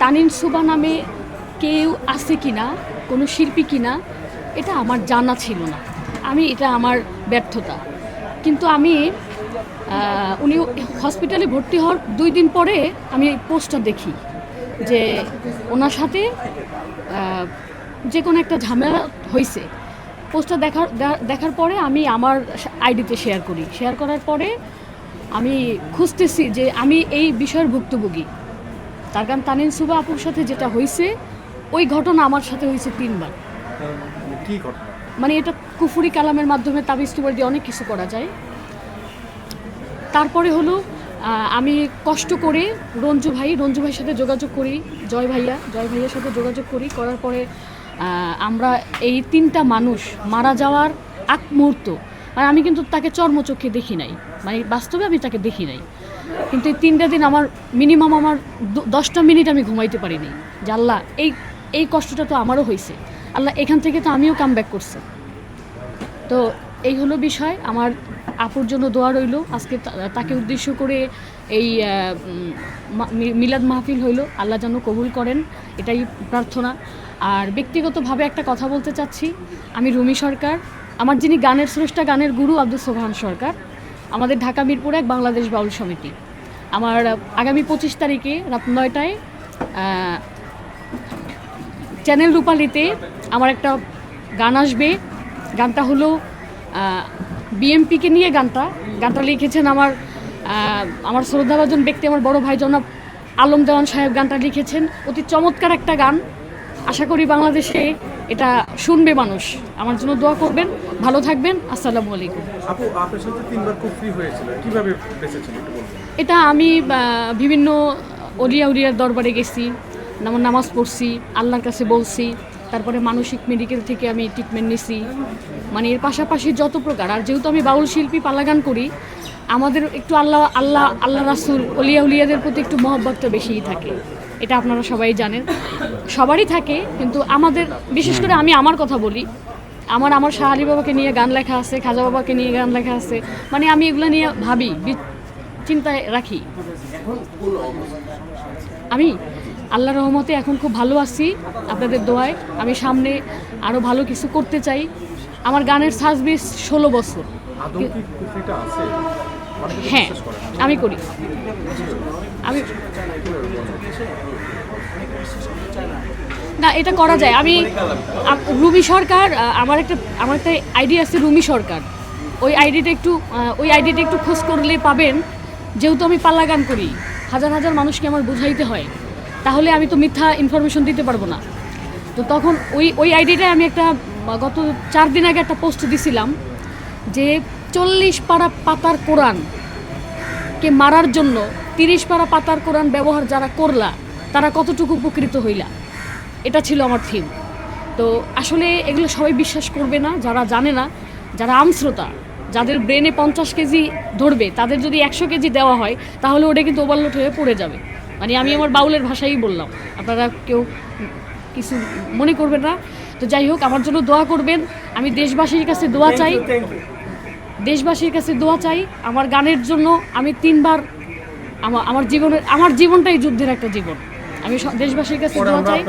তানিন সুবা নামে কেউ আছে কিনা, কোনো শিল্পী কিনা, এটা আমার জানা ছিল না। আমি, এটা আমার ব্যর্থতা। কিন্তু আমি উনি হসপিটালে ভর্তি হওয়ার দুই দিন পরে আমি পোস্টটা দেখি যে ওনার সাথে যে কোনো একটা ঝামেলা হয়েছে পোস্টটা দেখার দেখার পরে আমি আমার আইডিতে শেয়ার করি। শেয়ার করার পরে আমি খুঁজতেছি যে আমি এই বিষয়ের ভুক্তভোগী। তার কারণ তানিন সুবা আপুর সাথে যেটা হয়েছে ওই ঘটনা আমার সাথে হয়েছে তিনবার। কি ঘটনা? মানে এটা কুফুরি কালামের মাধ্যমে তাবিজ তুবার দিয়ে অনেক কিছু করা যায়। তারপরে হলো আমি কষ্ট করে রঞ্জু ভাই রঞ্জু ভাইয়ের সাথে যোগাযোগ করি জয় ভাইয়া জয় ভাইয়ার সাথে যোগাযোগ করি করার পরে আমরা এই তিনটা মানুষ মারা যাওয়ার আগ মুহূর্ত মানে আমি কিন্তু তাকে চর্মচক্ষে দেখি নাই মানে বাস্তবে আমি তাকে দেখি নাই। কিন্তু এই তিনটা দিন আমার মিনিমাম আমার দশটা মিনিট আমি ঘুমাইতে পারিনি। যে আল্লাহ, এই এই কষ্টটা তো আমারও হয়েছে আল্লাহ, এখান থেকে তো আমিও কাম ব্যাক করছি। তো এই হলো বিষয়। আমার আপুর জন্য দোয়া রইল। আজকে তাকে উদ্দেশ্য করে এই মিলাদ মাহফিল হইল। আল্লাহ যেন কবুল করেন, এটাই প্রার্থনা। আর ব্যক্তিগতভাবে একটা কথা বলতে চাচ্ছি। আমি রুমি সরকার। আমার যিনি গানের স্রষ্টা গানের গুরু আব্দুল সোহান সরকার। আমাদের ঢাকা মিরপুর এক বাংলাদেশ বাউল সমিতি। আমার আগামী পঁচিশ তারিখে রাত নয়টায় চ্যানেল রূপালিতে আমার একটা গান আসবে। গানটা হলো বিএমপিকে নিয়ে গানটা। গানটা লিখেছেন আমার আমার শ্রদ্ধাভাজন ব্যক্তি, আমার বড় ভাই জনাব আলম দেওয়ান সাহেব গানটা লিখেছেন। অতি চমৎকার একটা গান। আশা করি বাংলাদেশে এটা শুনবে মানুষ। আমার জন্য দোয়া করবেন ভালো থাকবেন আসসালামু আলাইকুম। আপু আপনার সাথে তিনবার খুব ফ্রি হয়েছিল কীভাবে এটা আমি বিভিন্ন অলিয়া উলিয়ার দরবারে গেছি নাম- নামাজ পড়ছি আল্লাহর কাছে বলছি তারপরে মানসিক মেডিকেল থেকে আমি ট্রিটমেন্ট নিছি। মানে এর পাশাপাশি যত প্রকার আর যেহেতু আমি বাউল শিল্পী পালাগান করি আমাদের একটু আল্লাহ আল্লাহ আল্লাহ রাসুল অলিয়া উলিয়াদের প্রতি একটু মহব্বতটা বেশিই থাকে। এটা আপনারা সবাই জানেন। সবারই থাকে, কিন্তু আমাদের, বিশেষ করে আমি আমার কথা বলি, আমার আমার শাহ আলী বাবাকে নিয়ে গান লেখা আছে, খাজা বাবাকে নিয়ে গান লেখা আছে মানে আমি এগুলো নিয়ে ভাবি চিন্তায় রাখি। আমি আল্লাহ রহমতে এখন খুব ভালো আছি, আপনাদের দোয়ায়। আমি সামনে আরও ভালো কিছু করতে চাই। আমার গানের সাজবিস ষোলো বছর। হ্যাঁ। আমি করি। আমি না এটা করা যায়। আমি রুমি সরকার আমার একটা আমার একটা আইডি আছে রুমি সরকার। ওই আইডিটা একটু ওই আইডিটা একটু খোঁজ করলে পাবেন। যেহেতু আমি পাল্লা গান করি হাজার হাজার মানুষকে আমার বুঝাইতে হয়। তাহলে আমি তো মিথ্যা ইনফরমেশন দিতে পারব না। তো তখন ওই ওই আইডিটায় আমি একটা গত চার দিন আগে একটা পোস্ট দিছিলাম যে চল্লিশ পাড়া পাতার কোরআন কে মারার জন্য তিরিশ পাড়া পাতার কোরআন ব্যবহার যারা করলা তারা কতটুকু উপকৃত হইলা? এটা ছিল আমার থিম তো আসলে এগুলো সবাই বিশ্বাস করবে না যারা জানে না যারা আমশ্রোতা যাদের ব্রেনে পঞ্চাশ কেজি ধরবে তাদের যদি একশো কেজি দেওয়া হয় তাহলে ওটা কিন্তু ওভারলোড হয়ে পড়ে যাবে। মানে আমি আমার বাউলের ভাষাই বললাম। আপনারা কেউ কিছু মনে করবেন না। তো যাই হোক আমার জন্য দোয়া করবেন। আমি দেশবাসীর কাছে দোয়া চাই। দেশবাসীর কাছে দোয়া চাই আমার গানের জন্য আমি তিনবার আমার আমার জীবনের আমার জীবনটাই যুদ্ধের একটা জীবন। আমি দেশবাসীর কাছে দোয়া চাই।